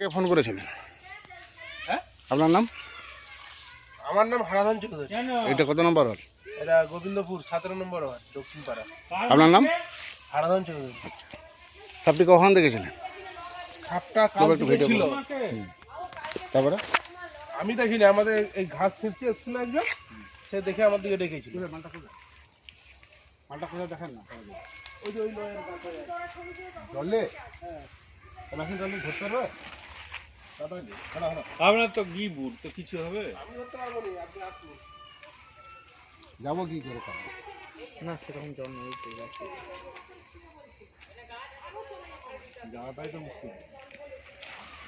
কে phone করেছিলেন হ্যাঁ? আপনার নাম? আমার নাম হারাধন চৌধুরী এটা কত নম্বর ওয়ার্ড? এটা গোবিন্দপুর সতেরো নম্বর ওয়ার্ড দক্ষিণ পাড়া আপনার নাম? হারাধন চৌধুরী সাপটি কখন দেখেছিলেন? সাপটা কাল ছিল তারপরে? আমি দেখিনি আমাদের এই ঘাস ছিঁড়তে এসেছিল একজন সে দেখে আমার দিকে ডেকেছিল। মালটা কোথায়? দেখেন না? ওই যে ওই। জলে? এখন জলে ধরতে পারবে? আপনার তো গিবুর তো কিছু হবে? আমি ধরতে পারব না, আপনি আসুন। যাব কি করে তাহলে? না সেরকম জল নেই তো যাওয়াটাই তো মুশকিল।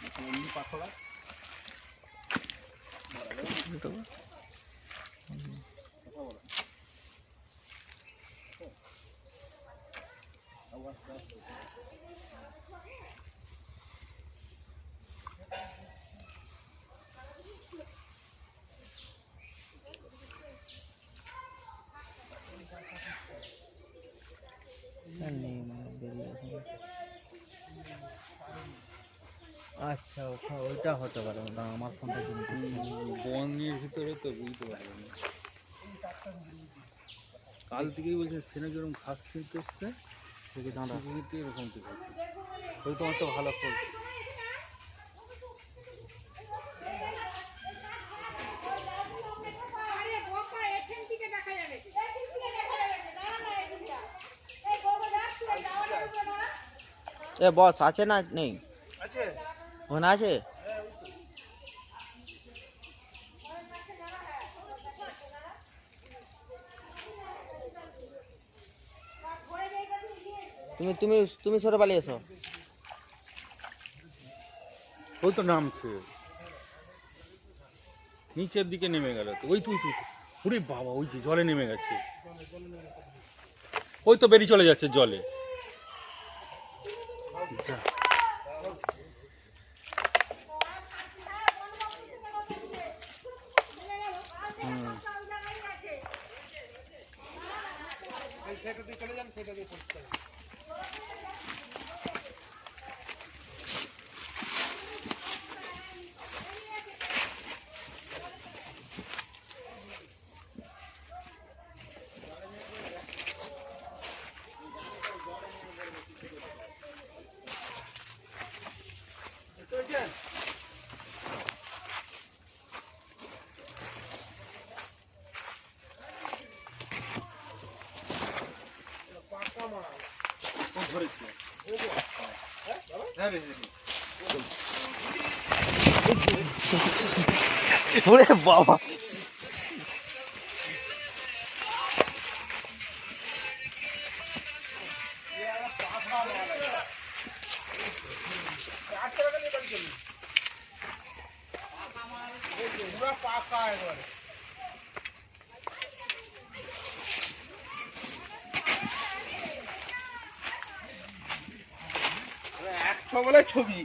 এখন এমনি পাথরা আচ্ছা ওইটা হতে পারে না আমার ফোনটা কিন্তু। বনের ভিতরে তো বুঝতে পারবেন না। কাল থেকেই বলছে সেনে যেরকম ঘাস ছিঁড়তে এসছে থেকে দাঁড়া এরকম ঠিক আছে ওই তোমার তো ভালো ফল এ বস আছে না? নেই। আছে। ওখানে আছে? তুমি তুমি তুমি সরে পালিয়ে এসো ওই তো নামছে। নিচের দিকে নেমে গেল তো। ওই তুই তুই ওরে বাবা, ওই যে জলে নেমে গেছে। ওই তো বেরিয়ে চলে যাচ্ছে জলে। যা। সেটা দিয়ে চলে যান সেটা দিয়ে পরিষ্কার ওরে বাবা। পাকা এবারে একশো ছবি।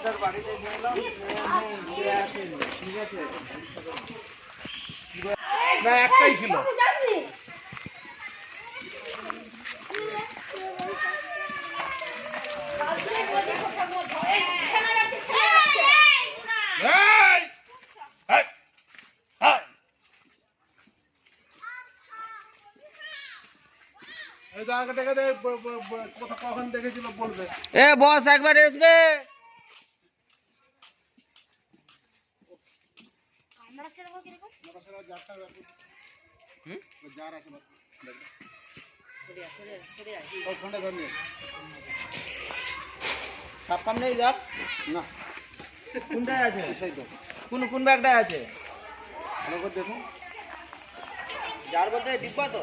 তো বাড়িতে গেলাম ঠিক আছে একটাই ছিল যাসনি এই! এই! এই! এই জায়গা থেকে দে, ব- ব- ব- কোথা কখন দেখেছিল বলবে। এ বস একবার আসবে যাক না। কোনটায় আছে? সেই তো কোন কোন ব্যাগটায় আছে? ভালো করে দেখুন। যার বলতে ডিব্বা তো।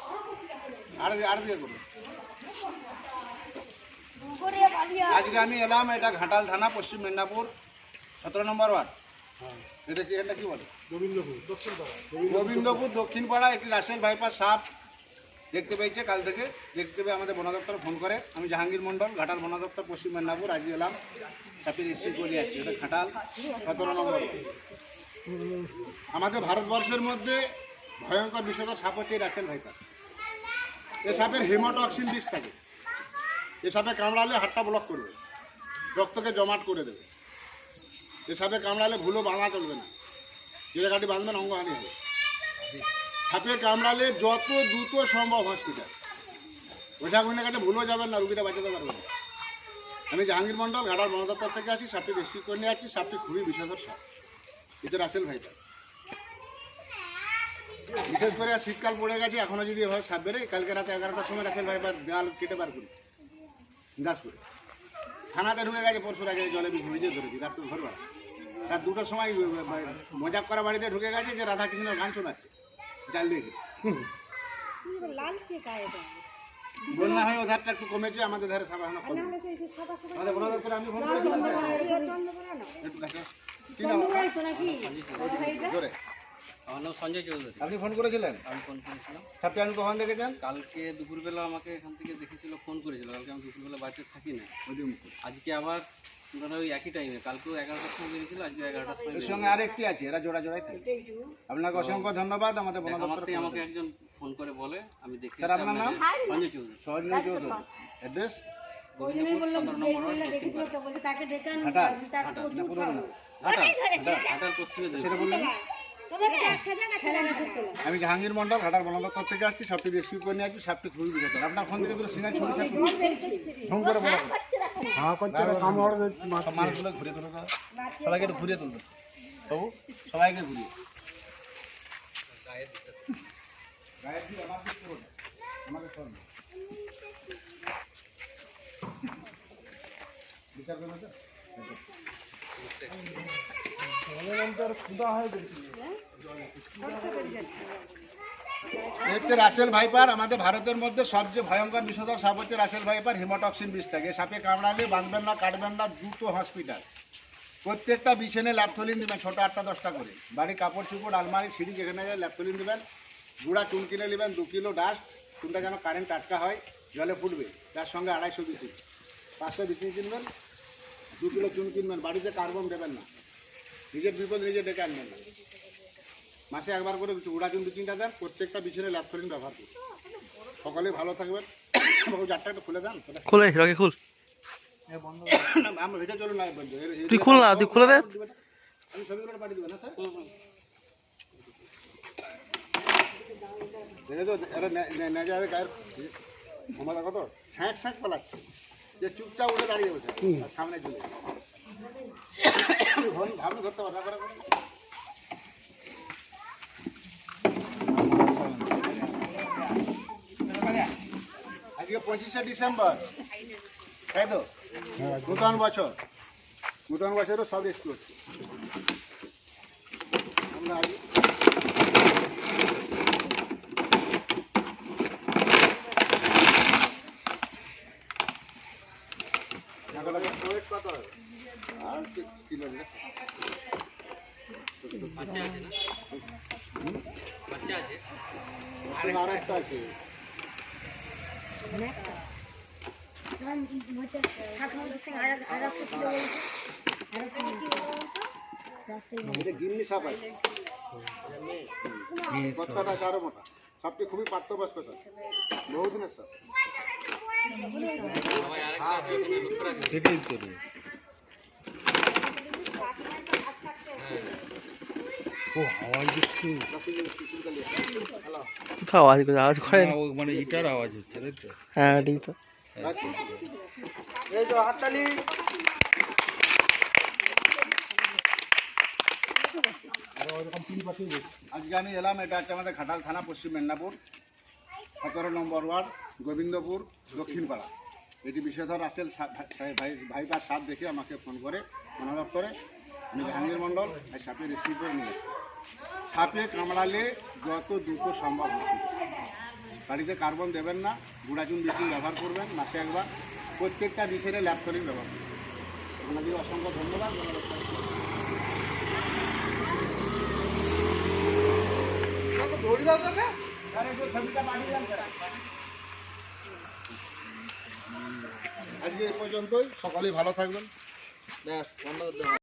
আজকে আমি এলাম এটা ঘাটাল থানা পশ্চিম মেদিনীপুর সতেরো নম্বর ওয়ার্ড। এটা কি এটা কি বলে? গোবিন্দপুর দক্ষিণ পাড়া গোবিন্দপুর। দক্ষিণ পাড়া একটি রাসেল ভাইপার সাপ দেখতে পেয়েছে কাল থেকে। দেখতে পেয়ে আমাদের বন দপ্তর ফোন করে। আমি জাহাঙ্গীর মন্ডল ঘাটাল বন দপ্তর পশ্চিম মেদিনীপুর আজকে এলাম। সাপের রেজিস্ট্রি করে যাচ্ছি এটা ঘাটাল সতেরো নম্বর আমাদের ভারতবর্ষের মধ্যে ভয়ঙ্কর বিষধর সাপ হচ্ছে রাসেল ভাইপার এ সাপের হেমাটক্সিন বিষ থাকে এ সাপে কামড়ালে হাতটা ব্লক করবে। রক্তকে জমাট করে দেবে। এ সাপে কামড়ালে ভুলো বাঁধা চলবে না। যে জায়গাটি বাঁধবেন অঙ্গহানি হবে। সাপে কামড়ালে যত দ্রুত সম্ভব হসপিটাল ওঝাগুনের কাছে ভুলও যাবেন না, রুগীটা বাঁচাতে পারবেন না। আমি জাহাঙ্গীর মন্ডল ঘাটার বন দপ্তর থেকে আসি, সাপটি রেস্কিউ করে নিয়ে যাচ্ছি সাপটি খুবই বিষধর সাপ। এটা রাসেল ভাইটা বিশেষ করে আর শীতকাল পড়ে গেছে এখনও যদি এভাবে সাপ বেরোয় কালকে রাতে এগারোটার সময় রাসেল ভাইপার দেওয়াল কেটে বার করি। দাস করে থানাতে ঢুকে গেছে পরশুর আগে জলে ভিজে ধরেছি রাত্রে ভোরবেলা। রাত দুটোর সময় মজাক করা বাড়িতে ঢুকে গেছে যে রাধা কৃষ্ণের গান শোনাচ্ছে জাল দিয়ে বন্যা হয়ে ওধারটা একটু কমেছে আমাদের ধারে সাবা কমে আমাদের বড় দপ্তরে আমি ফোন করেছিলাম। একটু কাছে আমার নাম সঞ্জয় চৌধুরী। আপনি ফোন করেছিলেন? আমি ফোন করেছিলাম। আপনি কখন দেখেছেন? কালকে দুপুরবেলা আমাকে এখান থেকে দেখেছিল ফোন করেছিল। কালকে আমি দুপুরবেলা বাড়িতে থাকি না। আজকে আবার ধরো ওই একই টাইমে কালকেও এগারোটার সময় বেরিয়েছিল আজকে এগারোটার সময় এর সঙ্গে আরেকটি আছে এরা জোড়া জোড়াই থাকে। আপনাকে অসংখ্য ধন্যবাদ আমাদের বন দপ্তর আমাকে একজন ফোন করে বলে আমি দেখে স্যার, আপনার নাম? সঞ্জয় চৌধুরী। সহজনয় চৌধুরী। অ্যাড্রেস? পশ্চিমে দুই সেটা বললেন আমি জাহাঙ্গীর মন্ডল ঘাটার বন দপ্তর থেকে আসছি সাপটি রেস্কিউ করে নিয়ে আসছি সাপটি খুবই বিরত আপনার ফোন থেকে সিঙ্গার ছবি ফোন করে বলা। মানুষগুলো ঘুরে তুলে সবাইকে একটু ঘুরিয়ে তুলবে। তবু সবাইকে ঘুরিয়ে। গায়ের। আমাকে বিচার করবে তো? ক্ষুদা হয়ে গেছে হচ্ছে রাসেল ভাইপার, আমাদের ভারতের মধ্যে সবচেয়ে ভয়ঙ্কর বিষধর সাপ হচ্ছে রাসেল ভাইপার, হিমোটক্সিন বিষ থাকে। সাপে কামড়ালে বাঁধবেন না, কাটবেন না, দ্রুত হসপিটাল। প্রত্যেকটা বিছানে ল্যাপথলিন দেবেন, ছোটো আটটা, দশটা করে। বাড়ি কাপড় চুপড়, আলমারি, সিঁড়ি, যেখানে যায় ল্যাপথলিন দেবেন। গুঁড়া চুন কিনে নেবেন, দু কিলো ডাস্ট। চুনটা যেন কারেন্ট টাটকা হয়, জলে ফুটবে। তার সঙ্গে আড়াইশো বিচি পাঁচশো বিচি কিনবেন, দু কিলো চুন কিনবেন। বাড়িতে কার্বন দেবেন না। নিজের বিপদ নিজে ডেকে আনবেন না। মাসে একবার করে উড়া চুন বিচিনটা দেন প্রত্যেকটা বিছানে ল্যাপথলিন ব্যবহার করুন। সকালে ভালো থাকবেন। বাবু চারটা একটু খুলে দেন খুলে। রকি খুল। আমরা এটা চলুন না বলছি তুই খুল না তুই খুলে দে। আমি ছবিগুলো পাঠিয়ে দেবো না স্যার? দেখে তো এরা নেজারে গায়ের ক্ষমতা কত? স্যাঁক স্যাঁক পালাচ্ছে যে চুপচাপ উঠে দাঁড়িয়ে বসে সামনে চলে ভাবনি ধরতে পারবে আজকে পঁচিশে ডিসেম্বর। তাই তো? নূতন বছর। নূতন বছরও সব রেস্ট করছে আমরা আগে আর একটা আছে। গিন্নি সাপ আছে। কতটা আছে আরও মোটা। সাপটি খুবই পাত্রবয়স্ক সাপ বহুদিনের সাপ সবাই আরেকটা আছে ওখানে লক্ষ্য রাখবে সেটাই তো রে। ও আওয়াজ কোথাও আওয়াজ করে আওয়াজ করে মানে ইটার আওয়াজ হচ্ছে তাই তো? হ্যাঁ ঠিক তো। এই তো হাততালি আজকে আমি এলাম এটা হচ্ছে আমাদের ঘাটাল থানা পশ্চিম মেদিনীপুর। সতেরো নম্বর ওয়ার্ড গোবিন্দপুর দক্ষিণপাড়া এটি সা- সাহেব ভাই ভাইপার সাপ দেখে আমাকে ফোন করে। বন দপ্তরে আমি জাহাঙ্গীর মণ্ডল এই সাপের রেসিপি করে নিয়ে সাপে কামড়ালে যত দ্রুত সম্ভব বাড়িতে কার্বন দেবেন না গুড়াচুন বেশি ব্যবহার করবেন মাসে একবার। প্রত্যেকটা বিষয়ে ল্যাপটনিক ব্যবহার করবেন। আপনাদের অসংখ্য ধন্যবাদ। ধন্যবাদ আজকে এই পর্যন্তই। সকলেই ভালো থাকবেন। ব্যাস হবে।